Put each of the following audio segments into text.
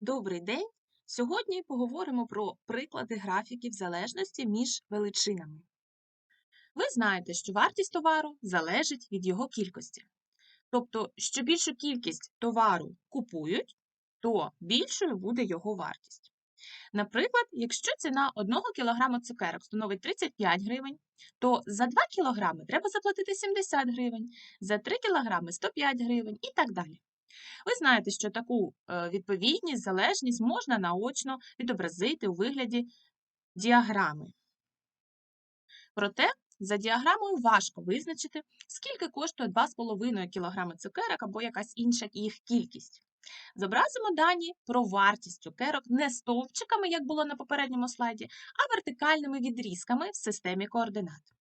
Добрий день! Сьогодні поговоримо про приклади графіків залежності між величинами. Ви знаєте, що вартість товару залежить від його кількості. Тобто, що більшу кількість товару купують, то більшою буде його вартість. Наприклад, якщо ціна 1 кг цукерок становить 35 гривень, то за 2 кг треба заплатити 70 гривень, за 3 кг 105 гривень і так далі. Ви знаєте, що таку е, відповідність, залежність можна наочно відобразити у вигляді діаграми. Проте за діаграмою важко визначити, скільки коштує 2,5 кг цукерок або якась інша їх кількість. Зобразимо дані про вартість цукерок не стовпчиками, як було на попередньому слайді, а вертикальними відрізками в системі координат.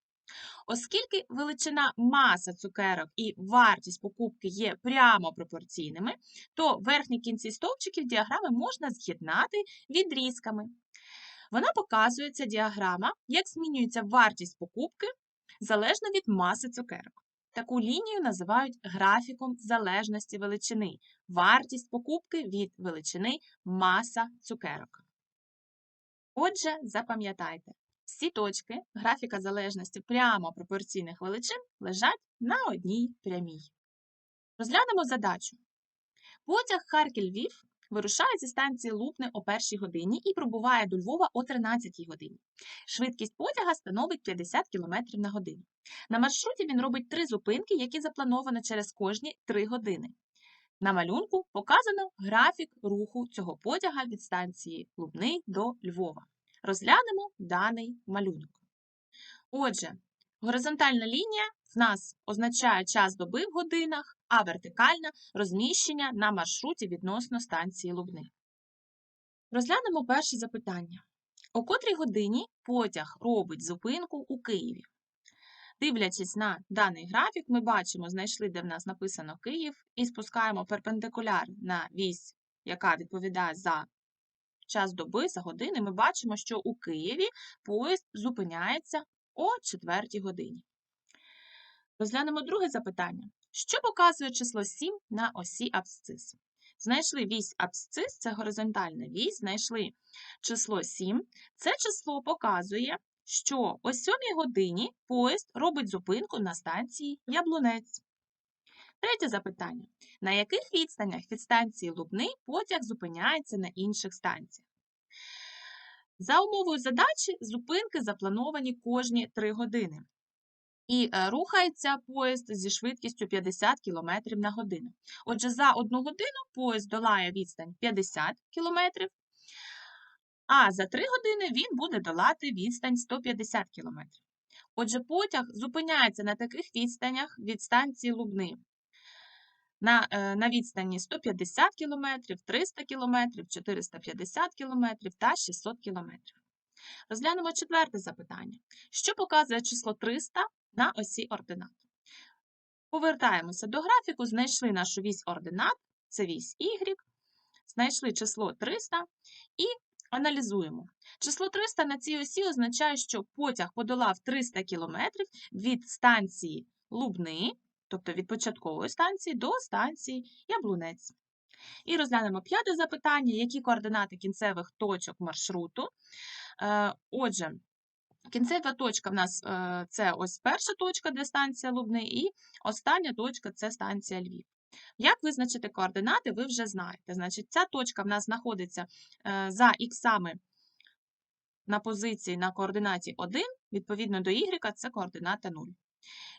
Оскільки величина маса цукерок і вартість покупки є прямо пропорційними, то верхні кінці стовпчиків діаграми можна з'єднати відрізками. Вона показує ця діаграма, як змінюється вартість покупки залежно від маси цукерок. Таку лінію називають графіком залежності величини. Вартість покупки від величини маса цукерок. Отже, запам'ятайте, всі точки графіка залежності прямо пропорційних величин лежать на одній прямій. Розглянемо задачу. Потяг Харків-Львів вирушає зі станції Лупни о 1 годині і пробуває до Львова о 13 годині. Швидкість потяга становить 50 км на годину. На маршруті він робить три зупинки, які заплановано через кожні 3 години. На малюнку показано графік руху цього потяга від станції Лубни до Львова. Розглянемо даний малюнок. Отже, горизонтальна лінія в нас означає час доби в годинах, а вертикальна розміщення на маршруті відносно станції Лубни. Розглянемо перше запитання. О котрій годині потяг робить зупинку у Києві? Дивлячись на даний графік, ми бачимо, знайшли, де в нас написано Київ, і спускаємо перпендикуляр на вісь, яка відповідає за час доби за години, ми бачимо, що у Києві поїзд зупиняється о 4 годині. Розглянемо друге запитання. Що показує число 7 на осі абсцис? Знайшли вісь абсцис, це горизонтальна вісь, знайшли число 7. Це число показує, що о 7 годині поїзд робить зупинку на станції Яблунець. Третє запитання. На яких відстанях від станції Лубни потяг зупиняється на інших станціях? За умовою задачі зупинки заплановані кожні 3 години. І е, рухається поїзд зі швидкістю 50 км на годину. Отже, за одну годину поїзд долає відстань 50 км, а за 3 години він буде долати відстань 150 км. Отже, потяг зупиняється на таких відстанях від станції Лубни на е, на відстані 150 км, 300 км, 450 км та 600 км. Розглянемо четверте запитання. Що показує число 300 на осі ординат? Повертаємося до графіку, знайшли нашу вісь ординат, це вісь Y, знайшли число 300 і аналізуємо. Число 300 на цій осі означає, що потяг подолав 300 км від станції Лубни тобто від початкової станції до станції Яблунець. І розглянемо п'яте запитання, які координати кінцевих точок маршруту. Е, отже, кінцева точка в нас е, це ось перша точка, де станція Лубни, і остання точка це станція Львів. Як визначити координати, ви вже знаєте. Значить, ця точка в нас знаходиться е, за іксами на позиції на координаті 1, відповідно до y це координата 0.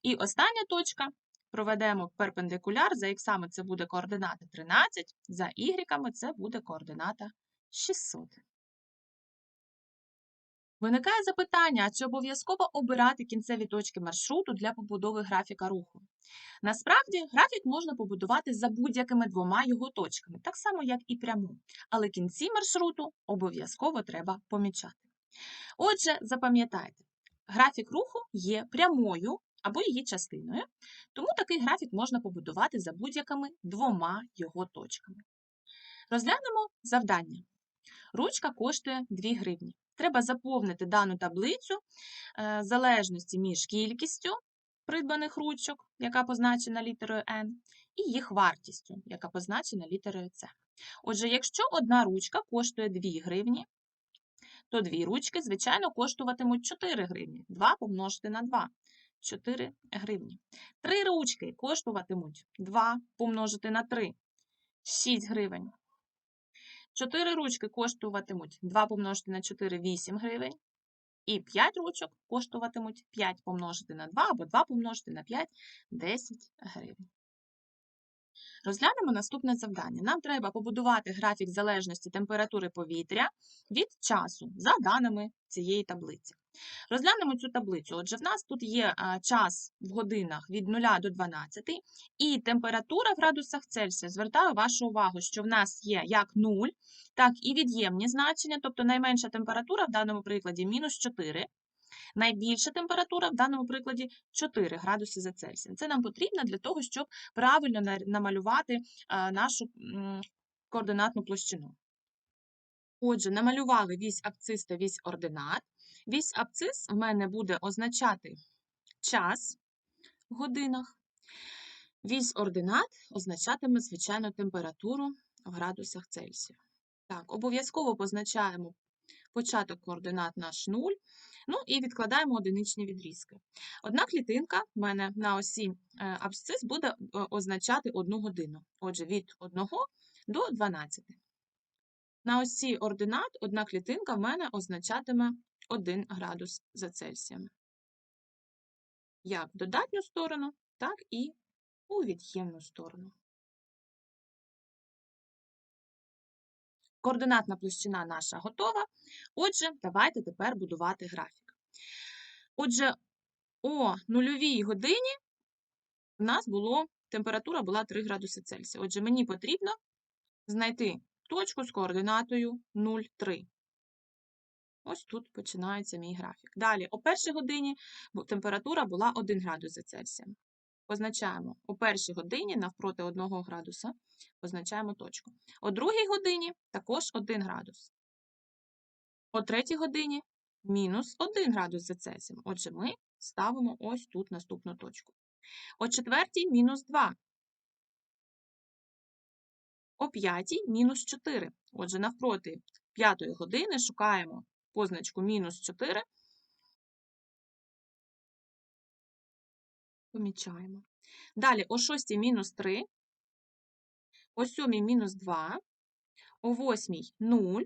І остання точка проведемо перпендикуляр, за іксами це буде координата 13, за ігріками це буде координата 600. Виникає запитання, чи обов'язково обирати кінцеві точки маршруту для побудови графіка руху? Насправді, графік можна побудувати за будь-якими двома його точками, так само, як і пряму, але кінці маршруту обов'язково треба помічати. Отже, запам'ятайте, графік руху є прямою або її частиною, тому такий графік можна побудувати за будь-якими двома його точками. Розглянемо завдання. Ручка коштує 2 гривні. Треба заповнити дану таблицю е, залежності між кількістю придбаних ручок, яка позначена літерою N, і їх вартістю, яка позначена літерою C. Отже, якщо одна ручка коштує 2 гривні, то дві ручки, звичайно, коштуватимуть 4 гривні. 2 помножити на 2 – 4 гривні. Три ручки коштуватимуть 2 помножити на 3 – 6 гривень. Чотири ручки коштуватимуть 2 помножити на 4 – 8 гривень. І 5 ручок коштуватимуть 5 помножити на 2 або 2 помножити на 5 – 10 гривень. Розглянемо наступне завдання. Нам треба побудувати графік залежності температури повітря від часу за даними цієї таблиці. Розглянемо цю таблицю. Отже, в нас тут є час в годинах від 0 до 12 і температура в градусах Цельсія. Звертаю вашу увагу, що в нас є як 0, так і від'ємні значення, тобто найменша температура в даному прикладі мінус 4, Найбільша температура в даному прикладі 4 градуси за Цельсієм. Це нам потрібно для того, щоб правильно намалювати нашу координатну площину. Отже, намалювали вісь абцис та вісь ординат. Вісь абцис в мене буде означати час в годинах. Вісь ординат означатиме, звичайно, температуру в градусах Цельсія. Так, обов'язково позначаємо початок координат наш 0, ну і відкладаємо одиничні відрізки. Одна клітинка в мене на осі е, абсцис буде е, означати 1 годину. Отже, від 1 до 12. На осі ординат одна клітинка в мене означатиме 1 градус за Цельсієм. Як в додатню сторону, так і у від'ємну сторону. Координатна площина наша готова. Отже, давайте тепер будувати графік. Отже, о нульовій годині в нас було, температура була 3 градуси Цельсія. Отже, мені потрібно знайти точку з координатою 0,3. Ось тут починається мій графік. Далі, о першій годині температура була 1 градус за Цельсієм. Позначаємо о першій годині навпроти 1 градуса, позначаємо точку. О другій годині також 1 градус. О третій годині мінус 1 градус за Цельсієм. Отже, ми ставимо ось тут наступну точку. О четвертій мінус 2. О п'ятій мінус 4. Отже, навпроти п'ятої години шукаємо позначку мінус 4. Помічаємо. Далі о 6 мінус 3, о 7 мінус 2, о 8 0.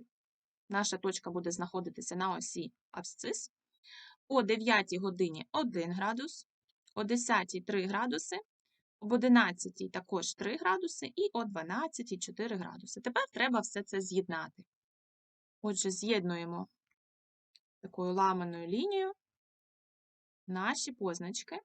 Наша точка буде знаходитися на осі абсцис. О 9 годині 1 градус, о 10 3 градуси, об 11 також 3 градуси і о 12 4 градуси. Тепер треба все це з'єднати. Отже, з'єднуємо такою ламаною лінією наші позначки.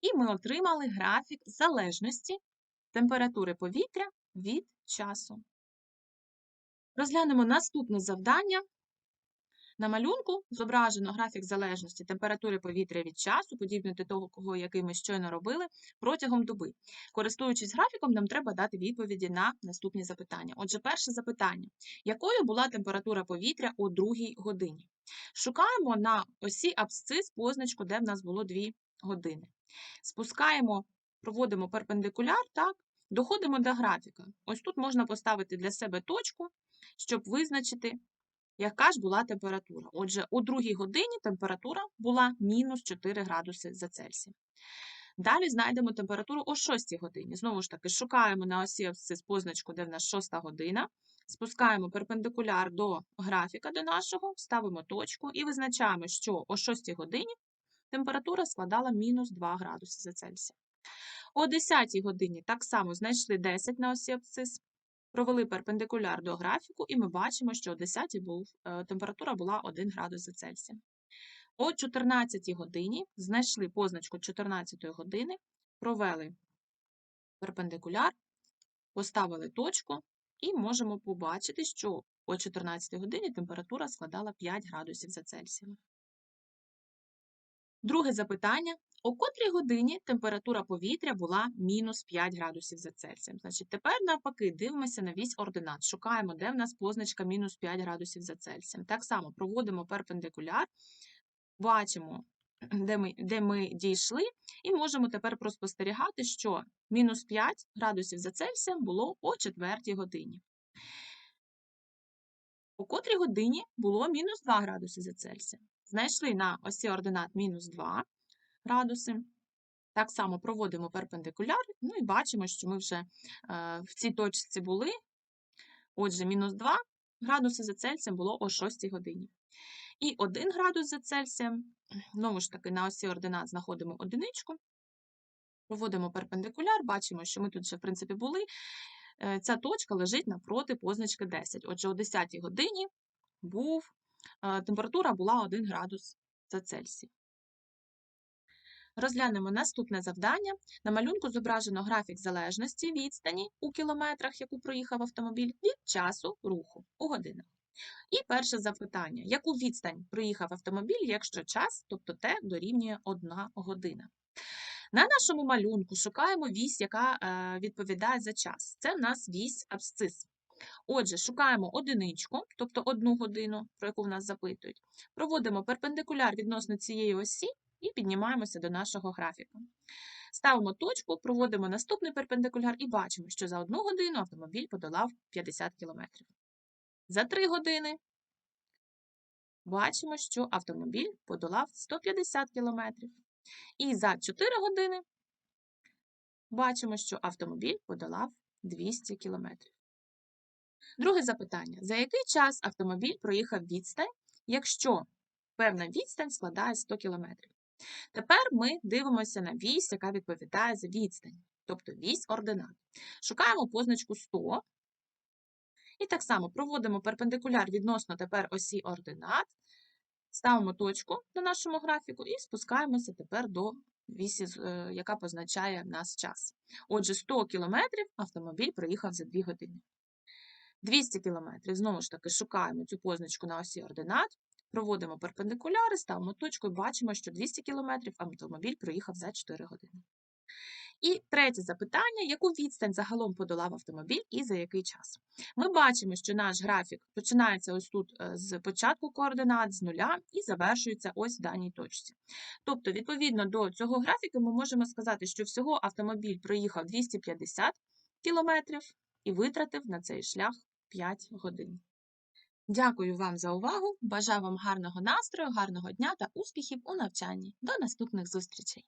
І ми отримали графік залежності температури повітря від часу. Розглянемо наступне завдання. На малюнку зображено графік залежності температури повітря від часу, подібний до того, кого, який ми щойно робили, протягом доби. Користуючись графіком, нам треба дати відповіді на наступні запитання. Отже, перше запитання: якою була температура повітря о другій годині? Шукаємо на осі абсцис позначку, де в нас було 2 години. Спускаємо, проводимо перпендикуляр, так, доходимо до графіка. Ось тут можна поставити для себе точку, щоб визначити, яка ж була температура. Отже, у другій годині температура була мінус 4 градуси за Цельсієм. Далі знайдемо температуру о 6 годині. Знову ж таки, шукаємо на осі абсцис позначку, де в нас 6 година. Спускаємо перпендикуляр до графіка до нашого, ставимо точку і визначаємо, що о 6 годині температура складала мінус 2 градуси за Цельсієм. О 10 годині так само знайшли 10 на осі абсцис, провели перпендикуляр до графіку, і ми бачимо, що о 10 був, е, температура була 1 градус за Цельсієм. О 14 годині знайшли позначку 14 години, провели перпендикуляр, поставили точку і можемо побачити, що о 14 годині температура складала 5 градусів за Цельсієм. Друге запитання. О котрій годині температура повітря була мінус 5 градусів за Цельсієм? Значить, тепер навпаки дивимося на вісь ординат. Шукаємо, де в нас позначка мінус 5 градусів за Цельсієм. Так само проводимо перпендикуляр, бачимо де ми, де ми дійшли, і можемо тепер проспостерігати, що мінус 5 градусів за Цельсієм було о 4 годині. У котрій годині було мінус 2 градуси за Цельсієм. Знайшли на осі ординат мінус 2 градуси. Так само проводимо перпендикуляр, ну і бачимо, що ми вже е, в цій точці були. Отже, мінус 2 градуси за Цельсієм було о 6 годині. І 1 градус за Цельсієм, знову ж таки, на осі ординат знаходимо одиничку, проводимо перпендикуляр, бачимо, що ми тут вже, в принципі, були. Е, Ця точка лежить напроти позначки 10. Отже, о 10 годині був, е, температура була 1 градус за Цельсій. Розглянемо наступне завдання. На малюнку зображено графік залежності відстані у кілометрах, яку проїхав автомобіль, від часу руху у годинах. І перше запитання: яку відстань проїхав автомобіль, якщо час, тобто Т, дорівнює 1 година? На нашому малюнку шукаємо вісь, яка е, відповідає за час. Це в нас вісь абсцис. Отже, шукаємо одиничку, тобто одну годину, про яку в нас запитують. Проводимо перпендикуляр відносно цієї осі і піднімаємося до нашого графіка. Ставимо точку, проводимо наступний перпендикуляр і бачимо, що за одну годину автомобіль подолав 50 км. За 3 години бачимо, що автомобіль подолав 150 км. І за 4 години бачимо, що автомобіль подолав 200 км. Друге запитання: за який час автомобіль проїхав відстань, якщо певна відстань складає 100 км? Тепер ми дивимося на вісь, яка відповідає за відстань, тобто вісь ординат. Шукаємо позначку 100. І так само проводимо перпендикуляр відносно тепер осі ординат, ставимо точку на нашому графіку і спускаємося тепер до вісі, е, яка позначає в нас час. Отже, 100 км автомобіль проїхав за 2 години. 200 км, знову ж таки, шукаємо цю позначку на осі ординат, проводимо перпендикуляри, ставимо точку і бачимо, що 200 км автомобіль проїхав за 4 години. І третє запитання: яку відстань загалом подолав автомобіль і за який час? Ми бачимо, що наш графік починається ось тут е, з початку координат, з нуля і завершується ось в даній точці. Тобто, відповідно до цього графіку, ми можемо сказати, що всього автомобіль проїхав 250 кілометрів і витратив на цей шлях 5 годин. Дякую вам за увагу! Бажаю вам гарного настрою, гарного дня та успіхів у навчанні. До наступних зустрічей!